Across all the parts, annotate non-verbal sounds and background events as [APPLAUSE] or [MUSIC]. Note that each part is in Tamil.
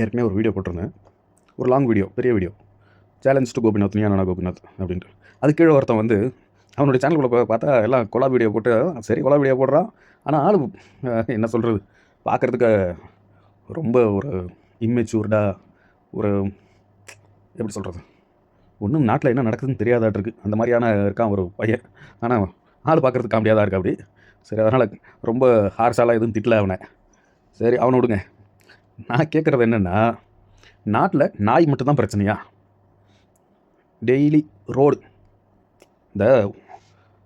ஏற்கனவே ஒரு வீடியோ போட்டிருந்தேன். ஒரு லாங் வீடியோ பெரிய வீடியோ சேலஞ்ச் டு கோபிநாத் நீயானா கோபிநாத் அப்படின்ட்டு. அது கீழே ஒருத்தன் வந்து அவனுடைய சேனலுக்குள்ளே பார்த்தா எல்லாம் கொலா வீடியோ போட்டு சரி கொலா வீடியோ போடுறான். ஆனால் ஆள் என்ன சொல்கிறது பார்க்குறதுக்கு ரொம்ப ஒரு இம்மெச்சூர்டாக ஒரு எப்படி சொல்கிறது ஒன்றும் நாட்டில் என்ன நடக்குதுன்னு தெரியாதாட்டு அந்த மாதிரியான இருக்கான் ஒரு பையன். ஆனால் ஆள் பார்க்குறதுக்கு காமெடியாக தான் இருக்கா அப்படி. சரி அதனால் ரொம்ப ஹார்ஷாலாம் எதுவும் திட்டல அவனை. சரி அவனை விடுங்க. நான் கேட்குறது என்னென்னா நாட்டில் நாய் மட்டும்தான் பிரச்சனையா? Daily road. இந்த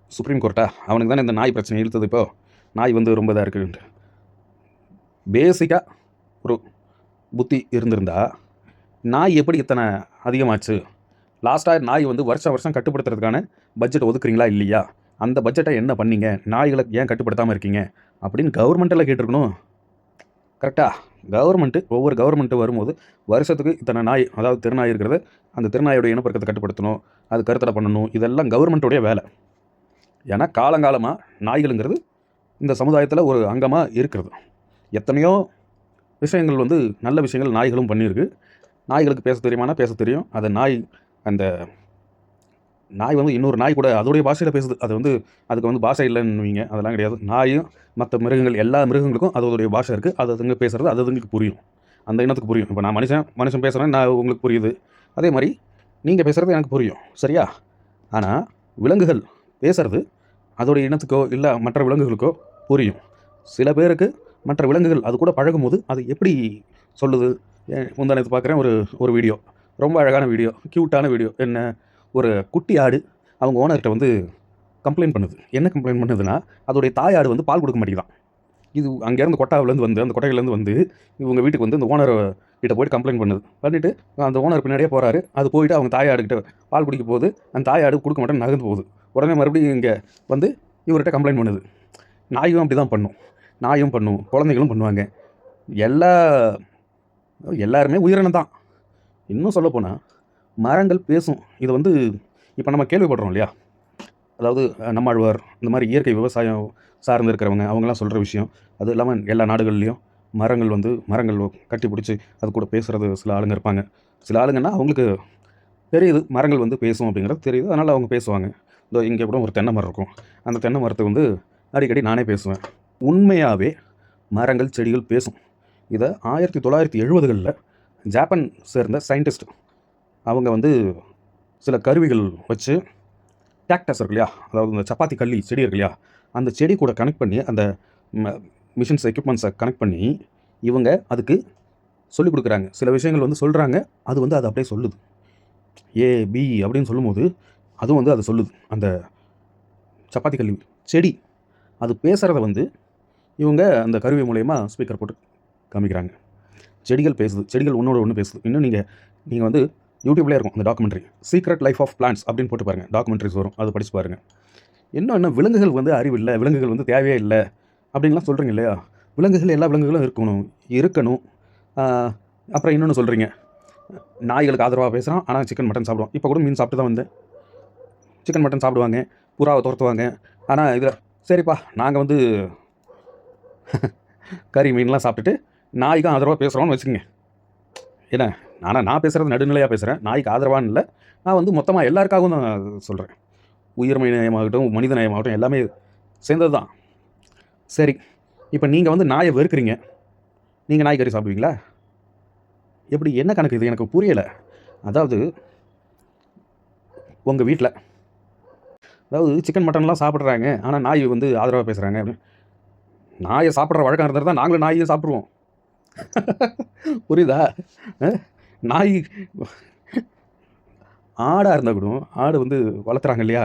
சுப்ரீம் கோர்ட்டா அவனுக்கு தானே இந்த நாய் பிரச்சனை இழுத்தது இப்போ? நாய் வந்து ரொம்ப இதாக இருக்குன்ட்டு பேசிக்காக ஒரு புத்தி இருந்திருந்தா நாய் எப்படி இத்தனை அதிகமாச்சு? லாஸ்ட்டாக நாய் வந்து வருஷம் வருஷம் கட்டுப்படுத்துறதுக்கான பட்ஜெட் ஒதுக்குறீங்களா இல்லையா? அந்த பட்ஜெட்டை என்ன பண்ணீங்க? நாய்களை ஏன் கட்டுப்படுத்தாமல் இருக்கீங்க? அப்படின்னு கவர்மெண்ட்டில் கேட்டிருக்கணும். கரெக்டாக கவர்மெண்ட்டு ஒவ்வொரு கவர்மெண்ட்டு வரும்போது வருஷத்துக்கு இத்தனை நாய் அதாவது திருநாய் இருக்கிறது. அந்த திருநாயோட இனப்பெருக்கத்தை கட்டுப்படுத்தணும் அது கருத்தடை பண்ணணும் இதெல்லாம் கவர்மெண்ட்டோடைய வேலை. ஏன்னா காலங்காலமாக நாய்களுங்கிறது இந்த சமுதாயத்தில் ஒரு அங்கமாக இருக்கிறது. எத்தனையோ விஷயங்கள் வந்து நல்ல விஷயங்கள் நாய்களும் பண்ணியிருக்கு. நாய்களுக்கு பேச தெரியுமானா பேச தெரியும். அதை நாய் அந்த நாய் வந்து இன்னொரு நாய் கூட அதோடைய பாஷையில் பேசுது. அது வந்து அதுக்கு வந்து பாஷை இல்லைன்னுவீங்க அதெல்லாம் கிடையாது. நாயும் மற்ற மிருகங்கள் எல்லா மிருகங்களுக்கும் அதோடைய பாஷை இருக்குது அது அதுங்க பேசுகிறது அது அதுங்களுக்கு புரியும். அந்த இனத்துக்கு புரியும். இப்போ நான் மனுஷன் மனுஷன் பேசுகிறேன் நான் உங்களுக்கு புரியுது. அதே மாதிரி நீங்கள் பேசுகிறது எனக்கு புரியும். சரியா? ஆனால் விலங்குகள் பேசுறது அதோடைய இனத்துக்கோ இல்லை மற்ற விலங்குகளுக்கோ புரியும். சில பேருக்கு மற்ற விலங்குகள் அது கூட பழகும்போது அது எப்படி சொல்லுது? ஏன் முந்தானத்து பார்க்குறேன் ஒரு ஒரு வீடியோ. ரொம்ப அழகான வீடியோ. க்யூட்டான வீடியோ. என்ன? ஒரு குட்டி ஆடு அவங்க ஓனர்கிட்ட வந்து கம்ப்ளைண்ட் பண்ணுது. என்ன கம்ப்ளைண்ட் பண்ணுதுன்னா அதோடைய தாய் ஆடு வந்து பால் கொடுக்க மாட்டேங்குதான் இது அங்கேருந்து கொட்டாவிலேருந்து வந்து அந்த கொட்டையிலேருந்து வந்து இவங்க வீட்டுக்கு வந்து இந்த ஓனர் கிட்ட போயிட்டு கம்ப்ளைண்ட் பண்ணுது. பண்ணிவிட்டு அந்த ஓனர் பின்னாடியே போகிறாரு அது போயிட்டு அவங்க தாயாடுக்கிட்ட பால் குடிக்க போகுது. அந்த தாயாடு கொடுக்க மாட்டேன்னு நகர்ந்து போகுது. உடனே மறுபடியும் இங்கே வந்து இவர்கிட்ட கம்ப்ளைண்ட் பண்ணுது. நாயும் அப்படி தான் பண்ணும். நாயும் பண்ணும். குழந்தைகளும் பண்ணுவாங்க. எல்லா எல்லாருமே உயிரினம் தான் இன்னும் சொல்லப்போனால் மரங்கள் பேசும். இது வந்து இப்போ நம்ம கேள்விப்படுறோம் இல்லையா? அதாவது நம்மாழ்வார் இந்த மாதிரி இயற்கை விவசாயம் சார்ந்து இருக்கிறவங்க அவங்கெல்லாம் சொல்கிற விஷயம் அது இல்லாமல் எல்லா நாடுகள்லேயும் மரங்கள் வந்து மரங்கள் கட்டி பிடிச்சி அது கூட பேசுகிறது சில ஆளுங்க இருப்பாங்க. சில ஆளுங்கன்னா அவங்களுக்கு தெரியுது மரங்கள் வந்து பேசும் அப்படிங்கிறது தெரியுது அதனால் அவங்க பேசுவாங்க. இந்த இங்கே கூட ஒரு தென்னை மரம் இருக்கும். அந்த தென்னை மரத்தை வந்து அடிக்கடி நானே பேசுவேன். உண்மையாகவே மரங்கள் செடிகள் பேசும். இதை ஆயிரத்தி தொள்ளாயிரத்தி எழுபதுகளில் ஜாப்பான் சேர்ந்த சயின்டிஸ்ட் அவங்க வந்து சில கருவிகள் வச்சு டேக்டஸ் இருக்கு இல்லையா? அதாவது இந்த சப்பாத்தி கள்ளி செடி இருக்கு இல்லையா? அந்த செடி கூட கனெக்ட் பண்ணி அந்த மிஷின்ஸ் எக்யூப்மெண்ட்ஸை கனெக்ட் பண்ணி இவங்க அதுக்கு சொல்லிக் கொடுக்குறாங்க. சில விஷயங்கள் வந்து சொல்கிறாங்க அது வந்து அது அப்படியே சொல்லுது. ஏ பி அப்படின்னு சொல்லும்போது அதுவும் வந்து அது சொல்லுது. அந்த சப்பாத்தி கல்வி செடி அது பேசுகிறத வந்து இவங்க அந்த கருவி மூலயமா ஸ்பீக்கர் போட்டு காமிக்கிறாங்க. செடிகள் பேசுது செடிகள் ஒன்றோட ஒன்று பேசுது. இன்னும் நீங்கள் நீங்கள் வந்து யூடியூப்லேயே இருக்கும் அந்த documentary secret life of plants அப்படின்னு போட்டு பாருங்கள் டாக்குமெண்ட்ரிஸ் வரும். அதை படிச்சு பாருங்கள் இன்னும் என்ன விலங்குகள் வந்து அறிவு இல்லை விலங்குகள் வந்து தேவையே இல்லை அப்படின்லாம் சொல்கிறீங்க இல்லையா? விலங்குகள் எல்லா விலங்குகளும் இருக்கணும் இருக்கணும். அப்புறம் இன்னொன்று சொல்கிறீங்க நாய்களுக்கு ஆதரவாக பேசுகிறான் ஆனால் சிக்கன் மட்டன் சாப்பிடுவோம் இப்போ கூட மீன் சாப்பிட்டு தான் வந்தேன். சிக்கன் மட்டன் சாப்பிடுவாங்க புறாவை துரத்துவாங்க. ஆனால் இதில் சரிப்பா நாங்கள் வந்து [LAUGHS] கறி மீன்லாம் சாப்பிட்டுட்டு நாய்க்கும் ஆதரவாக பேசுகிறோன்னு வச்சுக்கோங்க. என்ன? ஆனால் நான் பேசுகிறது நடுநிலையாக பேசுகிறேன் நாய்க்கு ஆதரவான்னு இல்லை. நான் வந்து மொத்தமாக எல்லாருக்காகவும் தான் சொல்கிறேன் உயிர்மை நயமாகட்டும் மனித நயமாகட்டும் எல்லாமே சேர்ந்தது தான் சரி இப்போ நீங்கள் வந்து நாயை வெறுக்கிறீங்க. நீங்கள் நாய் கறி சாப்பிடுவீங்களா? எப்படி என்ன கணக்கு இது? எனக்கு புரியலை. அதாவது உங்கள் வீட்டில் அதாவது சிக்கன் மட்டன்லாம் சாப்பிட்றாங்க. ஆனால் நாய் வந்து ஆதரவாக பேசுகிறாங்க நாயை சாப்பிட்ற வழக்கம் இருந்தால் தான் நாங்களும் நாயை சாப்பிடுவோம். புரியுதா? நாய் ஆடாக இருந்தால் கூட ஆடு வந்து வளர்த்துறாங்க இல்லையா?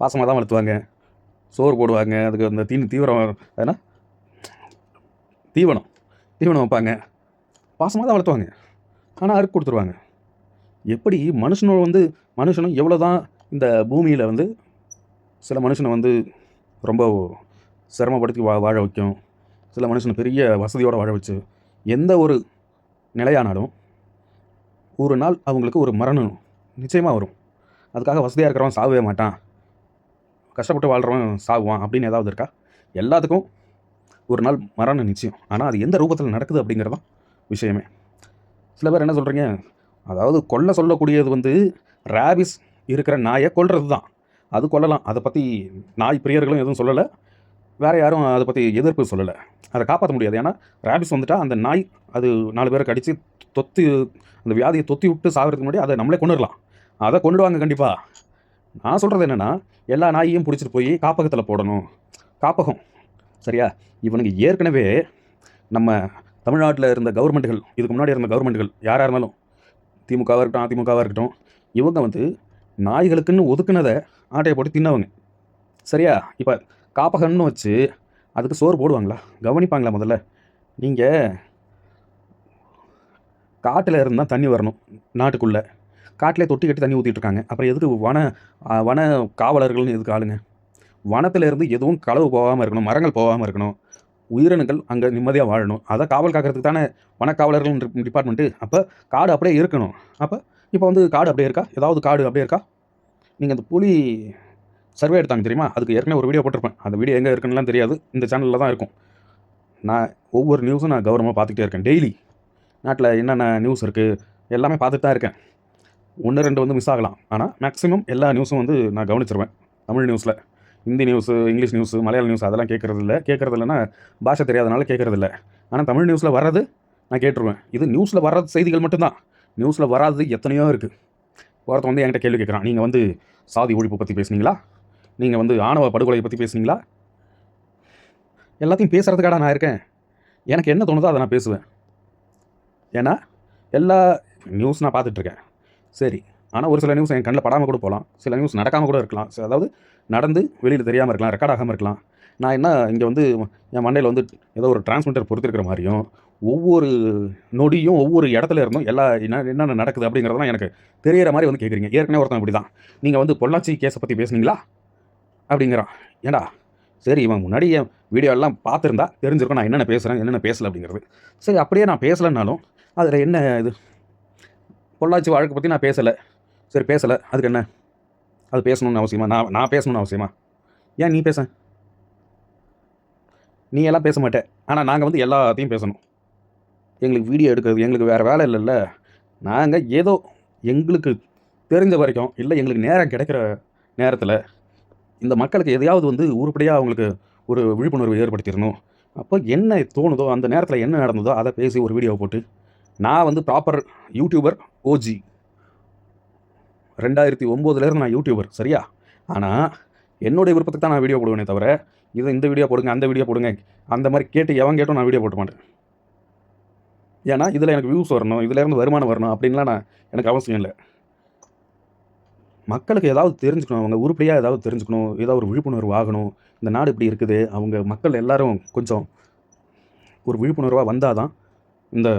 பாசமாக தான் வளர்த்துவாங்க. சோறு போடுவாங்க. அதுக்கு அந்த தீனி தீவிரம் அதுனா தீவனம். தீவனம் வைப்பாங்க. பாசமாக தான் வளர்த்துவாங்க. ஆனால் அறுக்கு கொடுத்துருவாங்க. எப்படி மனுஷனோட வந்து மனுஷனும் எவ்வளோ தான் இந்த பூமியில் வந்து சில மனுஷனை வந்து ரொம்ப சிரமப்படுத்தி வா வாழ வைக்கும். சில மனுஷனை பெரிய வசதியோடு வாழ வச்சு எந்த ஒரு நிலையானாலும் ஒரு நாள் அவங்களுக்கு ஒரு மரணம் நிச்சயமாக வரும். அதுக்காக வசதியாக இருக்கிறவன் சாகவே மாட்டான். கஷ்டப்பட்டு வாழ்கிறவன் சாகுவான் அப்படின்னு ஏதாவது இருக்கா? எல்லாத்துக்கும் ஒரு நாள் மரணம் நிச்சயம். ஆனால் அது எந்த ரூபத்தில் நடக்குது அப்படிங்கிறது தான் விஷயமே. சில பேர் என்ன சொல்கிறீங்க அதாவது கொல்ல சொல்லக்கூடியது வந்து ரேபிஸ் இருக்கிற நாயை கொல்றது தான் அது கொல்லலாம். அதை பற்றி நாய் பிரியர்களும் எதுவும் சொல்லலை. வேறு யாரும் அதை பற்றி எதிர்ப்பு சொல்லலை. அதை காப்பாற்ற முடியாது. ஏன்னா ரேபிஸ் வந்துட்டால் அந்த நாய் அது நாலு பேரை கடித்து தொத்தி அந்த வியாதியை தொத்தி விட்டு சாகிறதுக்கு முன்னாடி அதை நம்மளே கொண்டுடலாம் அதை கொண்டுடுவாங்க கண்டிப்பாக நான் சொல்கிறது என்னென்னா எல்லா நாயையும் பிடிச்சிட்டு போய் காப்பகத்தில் போடணும். காப்பகம். சரியா? இவனுக்கு ஏற்கனவே நம்ம தமிழ்நாட்டில் இருந்த கவர்மெண்ட்டுகள் இதுக்கு முன்னாடி இருந்த கவர்மெண்ட்டுகள் யாராக இருந்தாலும் திமுகவாக இருக்கட்டும் அதிமுகவாக இருக்கட்டும் இவங்க வந்து நாய்களுக்குன்னு ஒதுக்குனதை ஆட்டையை போட்டு தின்னவங்க. சரியா? இப்போ காப்பகன்னு வச்சு அதுக்கு சோறு போடுவாங்களா? கவனிப்பாங்களா முதல்ல? நீங்கள் காட்டில் இருந்தால் தண்ணி வரணும் நாட்டுக்குள்ளே. காட்டிலே தொட்டி கட்டி தண்ணி ஊற்றிட்டு இருக்காங்க. அப்புறம் எதுக்கு வன வன காவலர்கள்னு எதுக்கு ஆளுங்க? வனத்தில் இருந்து எதுவும் களவு போகாமல் இருக்கணும் மரங்கள் போகாமல் இருக்கணும். உயிரினங்கள் அங்கே நிம்மதியாக வாழணும். அதை காவல் காக்கிறதுக்கு தானே வனக்காவலர்கள் டிபார்ட்மெண்ட்டு? அப்போ காடு அப்படியே இருக்கணும். அப்போ இப்போ வந்து காடு அப்படியே இருக்கா? ஏதாவது காடு அப்படியே இருக்கா? நீங்கள் அந்த புலி சர்வே எடுத்தாங்க தெரியுமா? அதுக்கு ஏற்கனவே ஒரு வீடியோ போட்டிருப்பேன். அந்த வீடியோ எங்கே இருக்குன்னுலாம் தெரியாது. இந்த சேனலில் தான் இருக்கும். நான் ஒவ்வொரு நியூஸும் நான் கௌரவமாக பார்த்துக்கிட்டே இருக்கேன். டெய்லி நாட்டில் என்னென்ன நியூஸ் இருக்குது எல்லாமே பார்த்துட்டு தான் இருக்கேன். ஒன்று ரெண்டு வந்து மிஸ் ஆகலாம். ஆனால் மேக்ஸிமம் எல்லா நியூஸும் வந்து நான் கவனிச்சிருவேன். தமிழ் நியூஸில் ஹிந்தி நியூஸு இங்கிலீஷ் நியூஸு மலையாள நியூஸ் அதெல்லாம் கேட்குறது இல்லை. கேட்குறது இல்லைன்னா பாஷை தெரியாதனால கேட்குறது இல்லை. ஆனால் தமிழ் நியூஸில் வர்றது நான் கேட்டுருவேன். இது நியூஸில் வர்ற செய்திகள் மட்டும்தான். நியூஸில் வராதது எத்தனையோ இருக்குது ஒருத்தன் வந்து என்கிட்ட கேள்வி கேட்குறான். நீங்கள் வந்து சாதி ஒழிப்பு பற்றி பேசுனீங்களா? நீங்கள் வந்து ஆணவ படுகொலையை பற்றி பேசுனீங்களா? எல்லாத்தையும் பேசுகிறதுக்காக நான் இருக்கேன். எனக்கு என்ன தோணுதோ அதை நான் பேசுவேன். ஏன்னா எல்லா நியூஸ் நான் பார்த்துட்ருக்கேன். சரி ஆனால் ஒரு சில நியூஸ் என் கண்ணில் படாமல் கூட போகலாம். சில நியூஸ் நடக்காமல் கூட இருக்கலாம். ச- அதாவது நடந்து வெளியில் தெரியாமல் இருக்கலாம் ரெக்கார்ட் ஆகாமல் இருக்கலாம். நான் என்ன இங்கே வந்து என் மண்டையில் வந்து ஏதோ ஒரு டிரான்ஸ்மிட்டர் பொறுத்திருக்கிற மாதிரியும் ஒவ்வொரு நொடியும் ஒவ்வொரு இடத்துல இருந்தும் எல்லா என்ன என்னென்ன நடக்குது அப்படிங்கிறதெல்லாம் எனக்கு தெரியற மாதிரி வந்து கேட்குறீங்க ஏற்கனவே ஒருத்தன் இப்படி தான் நீங்கள் வந்து பொள்ளாச்சி கேஸை பற்றி பேசுனீங்களா? அப்படிங்கிறான். ஏண்டா? சரி இவன் முன்னாடி என் வீடியோ எல்லாம் பார்த்துருந்தா தெரிஞ்சிருக்கும். நான் என்னென்ன பேசுகிறேன் என்னென்ன பேசலை அப்படிங்கிறது. சரி அப்படியே நான் பேசலைன்னாலும் அதில் என்ன இது? பொள்ளாச்சி வழக்கு பற்றி நான் பேசலை. சரி பேசலை. அதுக்கு என்ன? அது பேசணும்னு அவசியமா? நான் நான் பேசணும்னு அவசியமா? ஏன் நீ பேச? நீ எல்லாம் பேச மாட்டேன் ஆனால் நாங்கள் வந்து எல்லாத்தையும் பேசணும். எங்களுக்கு வீடியோ எடுக்கிறது எங்களுக்கு வேறு வேலை இல்லைல்ல. நாங்கள் ஏதோ எங்களுக்கு தெரிஞ்ச வரைக்கும் இல்லை எங்களுக்கு நேரம் கிடைக்கிற நேரத்தில் இந்த மக்களுக்கு எதையாவது வந்து உருப்படியாக அவங்களுக்கு ஒரு விழிப்புணர்வு ஏற்படுத்திடணும். அப்போ என்ன தோணுதோ அந்த நேரத்தில் என்ன நடந்ததோ அதை பேசி ஒரு வீடியோ போட்டு நான் வந்து ப்ராப்பர் யூடியூபர் ஓஜி ரெண்டாயிரத்தி ஒம்போதுலேருந்து நான் யூடியூபர் சரியா? ஆனால் என்னுடைய விருப்பத்துக்கு தான் நான் வீடியோ போடுவேனே தவிர இதை இந்த வீடியோ போடுங்க அந்த வீடியோ போடுங்க அந்த மாதிரி கேட்டு எவன் கேட்டும் நான் வீடியோ போட மாட்டேன். ஏன்னா இதில் எனக்கு வியூஸ் வரணும் இதிலேருந்து வருமானம் வரணும் அப்படின்லாம் நான் எனக்கு அவசியம் இல்லை. மக்களுக்கு ஏதாவது தெரிஞ்சுக்கணும் அவங்க உருப்படியாக ஏதாவது தெரிஞ்சுக்கணும் ஏதாவது ஒரு விழிப்புணர்வு ஆகணும். இந்த நாடு இப்படி இருக்குது அவங்க மக்கள் எல்லாரும் கொஞ்சம் ஒரு விழிப்புணர்வாக வந்தால் தான் இந்த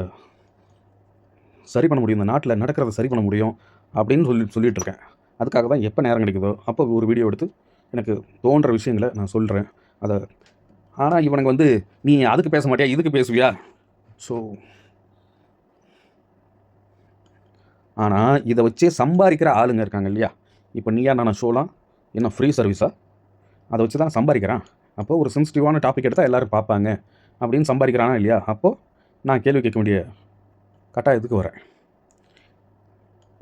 சரி பண்ண முடியும் இந்த நாட்டில் நடக்கிறத சரி பண்ண முடியும் அப்படின்னு சொல்லி சொல்லிகிட்ருக்கேன் இருக்கேன். அதுக்காக தான் எப்போ நேரம் கிடைக்குதோ அப்போ ஒரு வீடியோ எடுத்து எனக்கு தோன்ற விஷயங்களை நான் சொல்கிறேன் அதை ஆனால் இவனுக்கு வந்து நீ அதுக்கு பேச மாட்டியா இதுக்கு பேசுவியா? ஸோ ஆனால் இதை வச்சே சம்பாதிக்கிற ஆளுங்க இருக்காங்க இல்லையா? இப்போ நீயா நான் ஷோலாம் என்ன ஃப்ரீ சர்வீஸா அதை வச்சு தான் சம்பாதிக்கிறான். அப்போ ஒரு சென்சிட்டிவான டாபிக் எடுத்தால் எல்லோரும் பார்ப்பாங்க. அப்படின்னு சம்பாதிக்கிறானா இல்லையா? அப்போது நான் கேள்வி கேட்க வேண்டிய கட்டாயத்துக்கு வரேன்.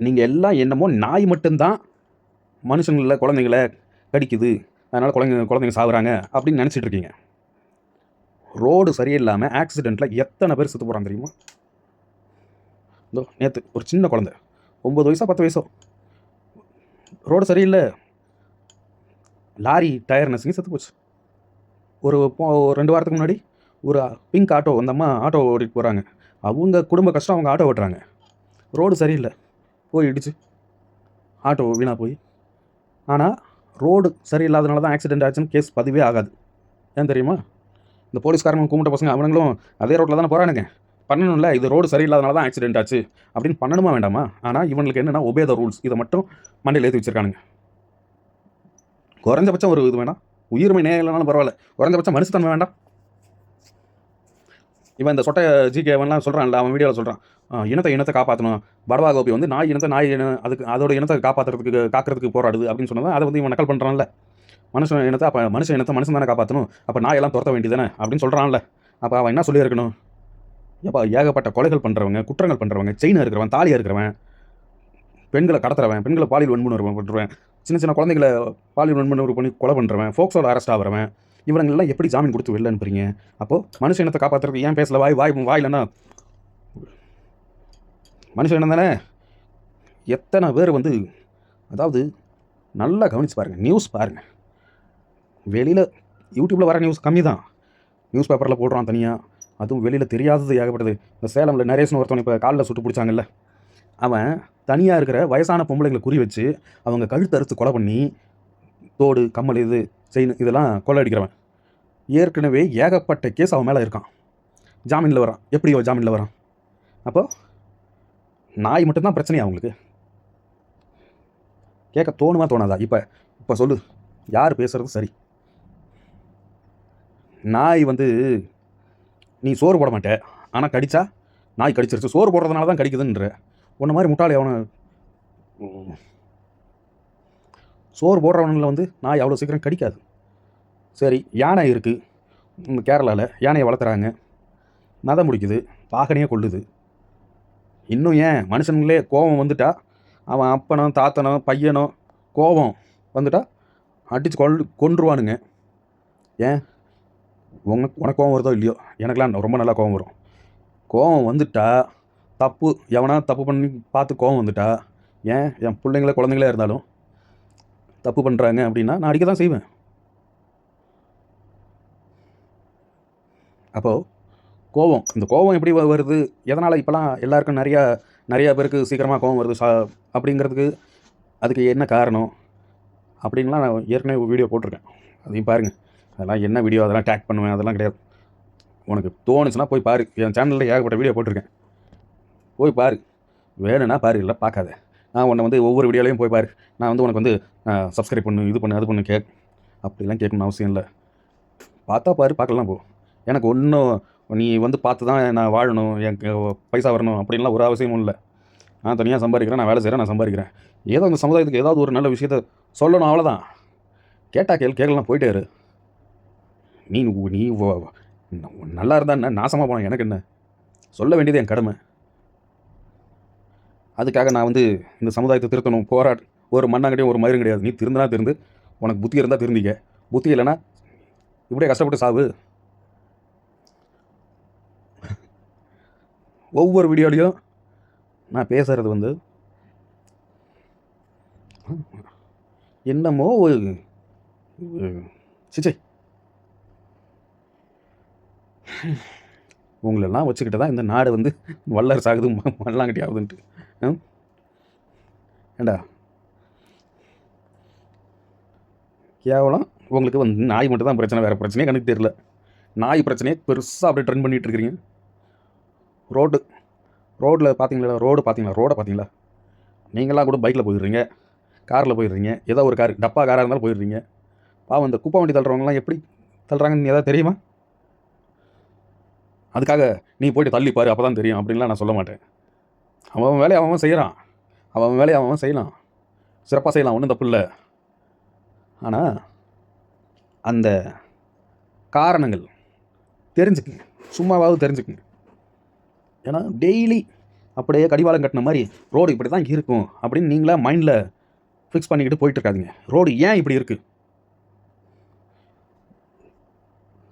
நீங்கள் எல்லாம் என்னமோ நாய் மட்டும்தான் மனுஷங்கள குழந்தைங்கள கடிக்குது. அதனால் குழந்தைங்க குழந்தைங்க சாகுறாங்க அப்படின்னு நினச்சிட்டு இருக்கீங்க. ரோடு சரியில்லாமல் ஆக்சிடெண்ட்டில் எத்தனை பேர் செத்து போகிறாங்க தெரியுமா? இதோ நேற்று ஒரு சின்ன குழந்தை. ஒம்பது வயசோ பத்து வயசோ? ரோடு சரியில்லை. லாரி டயர் நசுங்கி செத்து போச்சு. ஒரு ரெண்டு வாரத்துக்கு முன்னாடி ஒரு பிங்க் ஆட்டோ அந்த அம்மா ஆட்டோ ஓட்டிட்டு போகிறாங்க அவங்க குடும்ப கஷ்டம் அவங்க ஆட்டோ ஓட்டுறாங்க. ரோடு சரியில்லை. போய் இடிச்சு ஆட்டோ வீணாக போய். ஆனால் ரோடு சரியில்லாதனால தான் ஆக்சிடென்ட் ஆச்சுன்னு கேஸ் பதிவே ஆகாது. ஏன் தெரியுமா? இந்த போலீஸ்காரங்க கும்பிட்ட பசங்க அவனுங்களும் அதே ரோட்டில் தானே போகிறானுங்க பண்ணணும்ல இது ரோடு சரியில்லாதனால தான் ஆக்சிடென்ட் ஆச்சு அப்படின்னு பண்ணணுமா வேண்டாமா? ஆனால் இவனுக்கு என்னென்னா ஒபே த ரூல்ஸ் இதை மட்டும் மண்டையில் ஏற்றி வச்சிருக்கானுங்க. குறைஞ்சபட்சம் ஒரு இது வேணாம். உயிர்மை நேயம் இல்லைனாலும் பரவாயில்ல. குறைஞ்சபட்சம் மனுஷத்தன்மை வேண்டாம். இவன் இந்த சொட்டை ஜிகேவன்லாம் சொல்கிறான்ல அவன் வீடியோவில் சொல்கிறான் இனத்தை இனத்தை காப்பாற்றணும் படவா கோபி வந்து நாய் இனத்தை நாய் இன அதுக்கு அதோட இனத்தை காப்பாற்றுறதுக்கு காக்கிறதுக்கு போராடுது அப்படின்னு சொன்னதான் அதை வந்து இவன் நக்கல் பண்ணுறான்ல மனுஷன் இனத்தை அப்போ மனுஷன் இனத்தை மனுஷன் தானே காப்பாற்றணும் அப்போ நாயெல்லாம் துரத்த வேண்டியதானே அப்படின்னு சொல்கிறான்ல அப்போ அவன் என்ன சொல்லியிருக்கணும்? ஏப்பா ஏகப்பட்ட கொலைகள் பண்ணுறவங்க குற்றங்கள் பண்ணுறவங்க செயினாக இருக்கிறவன் தாலியாக இருக்கிறவன் பெண்களை கடத்துறவன் பெண்களை பாலியல் வன்புணர்வு பண்ணுறவன் சின்ன சின்ன குழந்தைகளை பாலியல் வன்புணர்வு பண்ணி கொலை பண்ணுறவன் ஃபோக்ஸோட அரெஸ்ட் ஆகிறவன் இவனுங்கெல்லாம் எப்படி ஜாமீன் கொடுத்து வெளில அனுப்புறீங்க அப்போது மனுஷ இனத்தை காப்பாற்றுறதுக்கு ஏன் பேசல? வாய் வாய் வாயிலன்னா மனுஷ இனம் தானே? எத்தனை பேர் வந்து அதாவது நல்லா கவனிச்சு பாருங்கள் நியூஸ் பாருங்கள் வெளியில் யூடியூப்பில் வர நியூஸ் கம்மி தான் நியூஸ் பேப்பரில் போடுறான் தனியாக அதுவும் வெளியில் தெரியாதது ஏகப்பட்டது. இந்த சேலமில் நரேஷ்னு ஒருத்தவன் இப்போ காலில் சுட்டு பிடிச்சாங்கல்ல. அவன் தனியாக இருக்கிற வயசான பொம்பளைங்களை குறி வச்சு அவங்க கழுத்து அறுத்து கொலை பண்ணி தோடு கம்மல் இது செயின் இதெல்லாம் கொலை அடிக்கிறவன். ஏற்கனவே ஏகப்பட்ட கேஸ் அவன் மேலே இருக்கான். ஜாமீனில் வரான் எப்படி அவன் ஜாமீனில் வரான் அப்போது நாய் மட்டும்தான் பிரச்சனையா அவங்களுக்கு? கேட்க தோணுமா தோணாதா? இப்போ இப்போ சொல்லு. யார் பேசுகிறது சரி? நாய் வந்து நீ சோறு போட மாட்டே. ஆனால் கடிச்சா நாய் கடிச்சிருச்சு. சோறு போடுறதுனால தான் கடிக்குதுன்ற. உன்ன மாதிரி முட்டாளி அவனை சோறு போடுறவனில் வந்து நாய் அவ்வளோ சீக்கிரம் கடிக்காது. சரி யானை இருக்குது கேரளாவில் யானையை வளர்த்துறாங்க. மதம் முடிக்குது. பாகனையே கொள்ளுது இன்னும் ஏன்? மனுஷனுங்களே கோபம் வந்துட்டா அவன் அப்பனோ தாத்தனோ பையனோ கோபம் வந்துட்டா அடித்து கொல் கொன்றுவானுங்க. ஏன்? உனக்கு உனக்கு கோவம் வருதோ இல்லையோ? எனக்கெலாம் ரொம்ப நல்லா கோவம் வரும். கோவம் வந்துட்டா தப்பு எவனா தப்பு பண்ணி பார்த்து கோவம் வந்துட்டா ஏன் என் பிள்ளைங்கள குழந்தைங்களே இருந்தாலும் தப்பு பண்ணுறாங்க அப்படின்னா நான் அடிக்க தான் செய்வேன். அப்போது கோவம் இந்த கோவம் எப்படி வருது? எதனால் இப்போலாம் எல்லாருக்கும் நிறையா நிறையா பேருக்கு சீக்கிரமாக கோவம் வருது? சா அப்படிங்கிறதுக்கு அதுக்கு என்ன காரணம்? அப்படின்லாம் நான் ஏற்கனவே வீடியோ போட்டிருக்கேன். அதையும் பாருங்கள் அதெல்லாம் என்ன வீடியோ அதெல்லாம் டேக் பண்ணுவேன் அதெல்லாம் கிடையாது. உனக்கு தோணுச்சுன்னா போய் பாரு. என் சேனலில் ஏகப்பட்ட வீடியோ போட்டிருக்கேன். போய் பாரு. வேணும்னா பாரு இல்லை பார்க்காத. நான் உன்னை வந்து ஒவ்வொரு வீடியோலையும் போய் பாரு. நான் வந்து உனக்கு வந்து சப்ஸ்கிரைப் பண்ணு இது பண்ணு அது பண்ணு கேக் அப்படிலாம் கேட்கணும்னு அவசியம் இல்லை. பார்த்தா பாரு பார்க்கலாம் போ. எனக்கு ஒன்றும் நீ வந்து பார்த்து தான் நான் வாழணும் எனக்கு பைசா வரணும் அப்படின்லாம் ஒரு அவசியமும் இல்லை. நான் தனியாக சம்பாதிக்கிறேன் நான் வேலை செய்கிறேன் நான் சம்பாதிக்கிறேன். ஏதோ அந்த சமுதாயத்துக்கு ஏதாவது ஒரு நல்ல விஷயத்த சொல்லணும் அவ்வளோதான் கேட்டால் கேள் கேட்கலாம் போயிட்டே இரு. நீ நீ நல்லா இருந்தா என்ன? நாசமாக போனேன் எனக்கு என்ன? சொல்ல வேண்டியது என் கடமை. அதுக்காக நான் வந்து இந்த சமுதாயத்தை திருத்தணும். போராட் ஒரு மண்ணாங்கட்டியும் ஒரு மயிரும் கிடையாது. நீ திருந்தனா திருந்து உனக்கு புத்தி இருந்தால் திருந்திக்க. புத்தி இல்லைன்னா இப்படியே கஷ்டப்பட்டு சாவு. ஒவ்வொரு வீடியோலையும் நான் பேசுகிறது வந்து என்னமோ ஒரு சிச்சை. உங்களெல்லாம் வச்சுக்கிட்டு தான் இந்த நாடு வந்து வல்லரசு ஆகுது மல்லாங்கட்டி ஆகுதுன்ட்டு. ஏண்டா? கேவலம். உங்களுக்கு வந்து நாய் மட்டும் தான் பிரச்சனை வேறு பிரச்சனையே கணக்கு தெரியல. நாய் பிரச்சனையே பெருசாக அப்படியே ட்ரெண்ட் பண்ணிகிட்டு இருக்கிறீங்க ரோடு. ரோட்டில் பார்த்தீங்களா ரோடு பார்த்தீங்களா ரோடை பார்த்தீங்களா நீங்களாம் கூட பைக்கில் போயிடுறீங்க. காரில் போயிடுறீங்க. ஏதோ ஒரு கார் டப்பா காராக இருந்தாலும் போயிடுறீங்க. பாவம் இந்த குப்பை வண்டி தள்ளுறவங்கலாம் எப்படி தள்ளுறாங்கன்னு ஏதாவது தெரியுமா? அதுக்காக நீ போயிட்டு தள்ளி பாரு அப்போ தான் தெரியும் அப்படின்லாம் நான் சொல்ல மாட்டேன். அவன் அவன் வேலையை அவன் செய்கிறான் அவன் அவன் வேலையை அவன் செய்யலாம். சிறப்பாக செய்யலாம் ஒன்றும் தப்பு இல்லை. ஆனால் அந்த காரணங்கள் தெரிஞ்சுக்குங்க. சும்மாவாவது தெரிஞ்சுக்குங்க. ஏன்னா டெய்லி அப்படியே கடிவாளம் கட்டின மாதிரி ரோடு இப்படி தான் இருக்கும் அப்படின்னு நீங்களாக மைண்டில் ஃபிக்ஸ் பண்ணிக்கிட்டு போயிட்டு ரோடு ஏன் இப்படி இருக்குது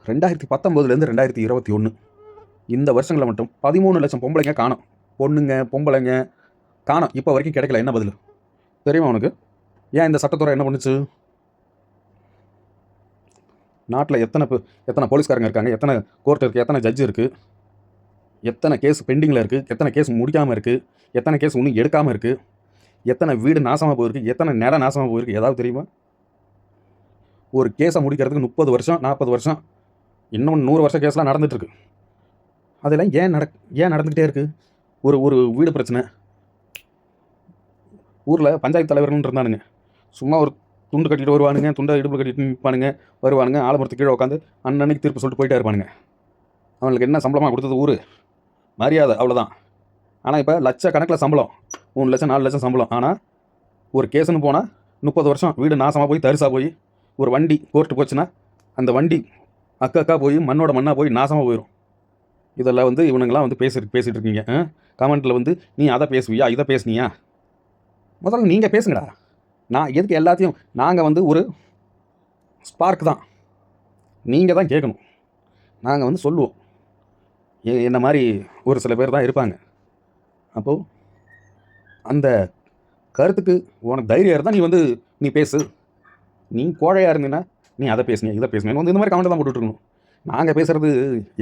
ரெண்டாயிரத்தி பத்தொம்போதுலேருந்து ரெண்டாயிரத்தி இருபத்தி ஒன்று இந்த வருஷங்களில் மட்டும் பதிமூணு லட்சம் பொம்பளைங்க காணும். பொண்ணுங்க பொம்பளைங்க காணும். இப்போ வரைக்கும் கிடைக்கல. என்ன பதில்? தெரியுமா உனக்கு? ஏன் இந்த சட்டத்துறை என்ன பண்ணுச்சு? நாட்டில் எத்தனை எத்தனை போலீஸ்காரங்க இருக்காங்க? எத்தனை கோர்ட் இருக்குது எத்தனை ஜட்ஜ் இருக்குது எத்தனை கேஸ் பெண்டிங்கில் இருக்குது எத்தனை கேஸ் முடிக்காமல் இருக்குது எத்தனை கேஸ் ஒன்றும் எடுக்காமல் இருக்குது எத்தனை வீடு நாசமாக போயிருக்கு? எத்தனை நிலம் நாசமாக போயிருக்கு? ஏதாவது தெரியுமா? ஒரு கேஸை முடிக்கிறதுக்கு முப்பது வருஷம் நாற்பது வருஷம் இன்னும் நூறு வருஷம் கேஸ்லாம் நடந்துகிட்ருக்கு அதெல்லாம் ஏன் நட ஏன் நடந்துக்கிட்டே இருக்குது ஒரு ஒரு வீடு பிரச்சனை. ஊரில் பஞ்சாயத்து தலைவர்கள்னு இருந்தானுங்க. சும்மா ஒரு துண்டு கட்டிட்டு வருவானுங்க துண்டை இடுப்பு கட்டிட்டு நிற்பானுங்க வருவானுங்க ஆலமரத்து கீழே உட்காந்து அன்னன்னைக்கு தீர்ப்பு சொல்லிட்டு போயிட்டே இருப்பானுங்க. அவங்களுக்கு என்ன சம்பளமாக கொடுத்தது ஊர்? மரியாதை அவ்வளோதான் ஆனால் இப்போ லட்சக்கணக்கில் சம்பளம். மூணு லட்சம் நாலு லட்சம் சம்பளம். ஆனால் ஒரு கேஸுன்னு போனால் முப்பது வருஷம் வீடு நாசமாக போய் தரிசாக போய் ஒரு வண்டி கோர்ட்டு போச்சுன்னா அந்த வண்டி அக்கா அக்கா போய் மண்ணோட மண்ணாக போய் நாசமாக போயிடும் இதெல்லாம் வந்து இவனுங்களாம் வந்து பேசி பேசிகிட்டு இருக்கீங்க கமெண்ட்டில் வந்து நீ அதை பேசுவியா? இதை பேசுனியா? முதல்ல நீங்கள் பேசுங்கடா. நான் எதுக்கு எல்லாத்தையும் நாங்கள் வந்து ஒரு ஸ்பார்க் தான். நீங்கள் தான் கேட்கணும். நாங்கள் வந்து சொல்லுவோம். என்ன மாதிரி ஒரு சில பேர் தான் இருப்பாங்க. அப்போது அந்த கருத்துக்கு உனக்கு தைரியம் இருந்தால் நீ வந்து நீ பேசு. நீ கோழையாக இருந்தீங்கன்னா நீ அதை பேசுங்க இதை பேசுங்க வந்து இந்த மாதிரி கமெண்ட் தான் போட்டுட்ருக்கணும். நாங்கள் பேசுகிறது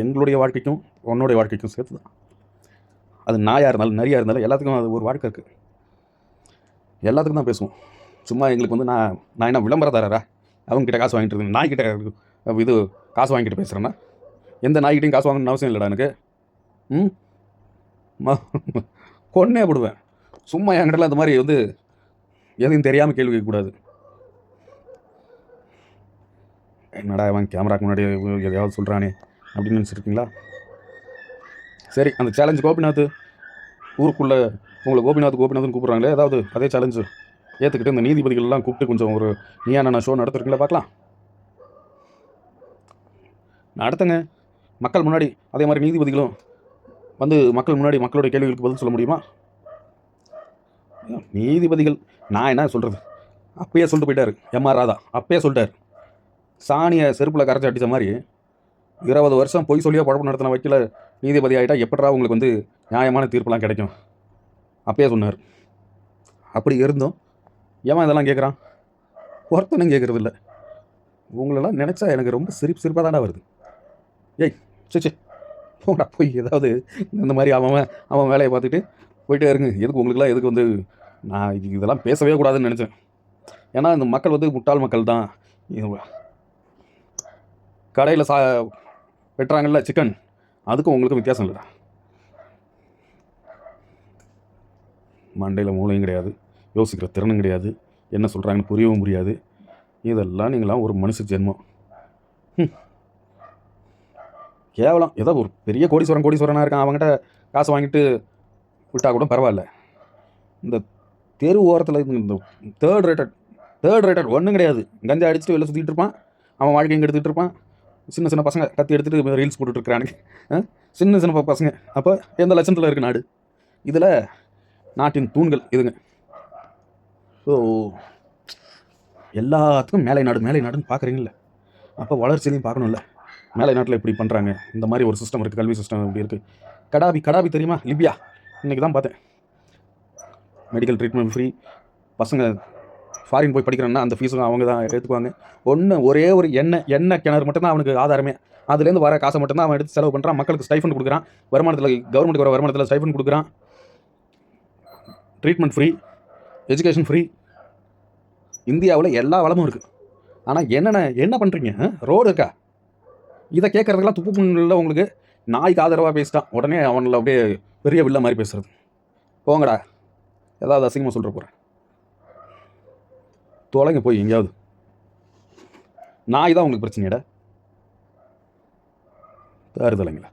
எங்களுடைய வாழ்க்கைக்கும் உன்னுடைய வாழ்க்கைக்கும் சேர்த்து தான் அது நாயாக இருந்தாலும் நரியாக இருந்தாலும் எல்லாத்துக்கும் அது ஒரு வாழ்க்கை இருக்குது எல்லாத்துக்கும் தான் பேசுவோம். சும்மா எங்களுக்கு வந்து நான் நான் என்ன விளம்பரதாரரா? அவங்ககிட்ட காசு வாங்கிட்டு இருக்கேன் நாய்கிட்ட இது காசு வாங்கிட்டு பேசுகிறேன்னா எந்த நாய்கிட்டையும் காசு வாங்கணும்னு அவசியம் இல்லைடா எனக்கு. ம்? கொன்னே போடுவேன். சும்மா என்கிட்டலாம் அந்த மாதிரி வந்து எதையும் தெரியாமல் கேள்வி கேட்கக்கூடாது. என்னடா அவன் கேமராக்கு முன்னாடி எதையாவது சொல்கிறானே அப்படின்னு நினச்சிருக்கீங்களா? சரி அந்த சேலஞ்சு கோபிநாத். ஊருக்குள்ளே உங்களை கோபிநாத் கோபிநாத்னு கூப்பிட்றாங்களே ஏதாவது அதே சேலஞ்சு ஏற்றுக்கிட்டு இந்த நீதிபதிகள்லாம் கூப்பிட்டு கொஞ்சம் ஒரு நீயான ஷோ நடத்துறீங்களா பார்க்கலாம். நடத்துங்க மக்கள் முன்னாடி அதே மாதிரி நீதிபதிகளும் வந்து மக்கள் முன்னாடி மக்களுடைய கேள்விகளுக்கு பதில் சொல்ல முடியுமா? நீதிபதிகள் நான் என்ன சொல்கிறது அப்பயே சொல்லிட்டு போயிட்டாரு எம்ஆர் ராதா அப்பயே சொல்லிட்டார். சாணியை செருப்பில் கரைச்சி அடித்த மாதிரி இருபது வருஷம் பொய் சொல்லியோ குழப்பம் நடத்தின வக்கீல நீதிபதி ஆகிட்டா எப்படா உங்களுக்கு வந்து நியாயமான தீர்ப்புலாம் கிடைக்கும்? அப்பயே சொன்னார். அப்படி இருந்தும் ஏன் இதெல்லாம் கேட்குறான் ஒருத்தனும் கேட்குறது இல்லை உங்களெல்லாம் நினச்சா எனக்கு ரொம்ப சிரிப்பு சிரிப்பாக தாண்டா வருது. ஏய் சிச்சி போடா போய் ஏதாவது இந்த மாதிரி அவன் அவன் வேலையை பார்த்துட்டு போயிட்டே இருங்க. எதுக்கு உங்களுக்குலாம் எதுக்கு வந்து நான் இதெல்லாம் பேசவே கூடாதுன்னு நினச்சேன். ஏன்னா இந்த மக்கள் வந்து முட்டாள் மக்கள் தான். கடையில் சா வெட்டுறாங்கல்ல சிக்கன் அதுக்கும் உங்களுக்கும் வித்தியாசம் இல்லைடா. மண்டையில் மூளையும் கிடையாது யோசிக்கிற திறனும் கிடையாது என்ன சொல்கிறாங்கன்னு புரியவும் முடியாது. இதெல்லாம் நீங்களாம் ஒரு மனுஷ ஜென்மம். கேவலம். ஏதோ ஒரு பெரிய கோடீஸ்வரன் கோடீஸ்வரனாக இருக்கான். அவங்ககிட்ட காசு வாங்கிட்டு விட்டா கூட பரவாயில்ல. இந்த தெரு ஓரத்தில் இந்த தேர்ட் ரேட்டட் தேர்ட் ரேட்டட் ஒன்றும் கிடையாது. கஞ்சா அடிச்சுட்டு வெளில சுற்றிட்டு இருப்பான். அவன் வாழ்க்கை இங்கே எடுத்துகிட்டு இருப்பான். சின்ன சின்ன பசங்க கத்தி எடுத்துகிட்டு ரீல்ஸ் போட்டுட்டு சின்ன சின்ன பசங்க. அப்போ எந்த லட்சத்தில் இருக்குது நாடு? இதில் நாட்டின் தூண்கள் இதுங்க. ஸோ எல்லாத்துக்கும் மேலை நாடு மேலை நாடுன்னு பார்க்குறீங்கள அப்போ வளர்ச்சியிலையும் பார்க்கணும்ல. மேலை நாட்டில் இப்படி பண்ணுறாங்க இந்த மாதிரி ஒரு சிஸ்டம் இருக்குது கல்வி சிஸ்டம் இப்படி இருக்குது கடாபி கடாபி தெரியுமா? லிபியா. இன்றைக்கி தான் பார்த்தேன். மெடிக்கல் ட்ரீட்மெண்ட் ஃப்ரீ பசங்க ஃபாரின் போய் படிக்கிறேன்னா அந்த ஃபீஸும் அவங்க தான் எடுத்துக்குவாங்க ஒன்று ஒரே ஒரு எண்ணெய் எண்ணெய் கிணறு மட்டும்தான் அவனுக்கு ஆதாரமே. அதுலேருந்து வர காசை மட்டும்தான் அவன் எடுத்து செலவு பண்ணுறான் மக்களுக்கு ஸ்டைஃபண்ட் கொடுக்குறான். வருமானத்தில் கவர்மெண்ட்டுக்கு வர வருமானத்தில் ஸ்டைஃபண்ட் கொடுக்குறான். ட்ரீட்மெண்ட் ஃப்ரீ எஜுகேஷன் ஃப்ரீ இந்தியாவில் எல்லா வளமும் இருக்குது ஆனால் என்னென்ன என்ன பண்ணுறீங்க ரோடு இருக்கா? இதை கேட்குறதுக்கெல்லாம் துப்பு புண்ணில் உங்களுக்கு நாய்க்கு ஆதரவாக பேசிட்டான். உடனே அவனில் அப்படியே பெரிய வில்ல மாதிரி பேசுகிறது போங்கடா. ஏதாவது அசிங்கமாக சொல்கிற போகிறேன் தொலைங்க போய் எங்கேயாவது. நாய் தான் உங்களுக்கு பிரச்சனையடா. தருதலைங்களா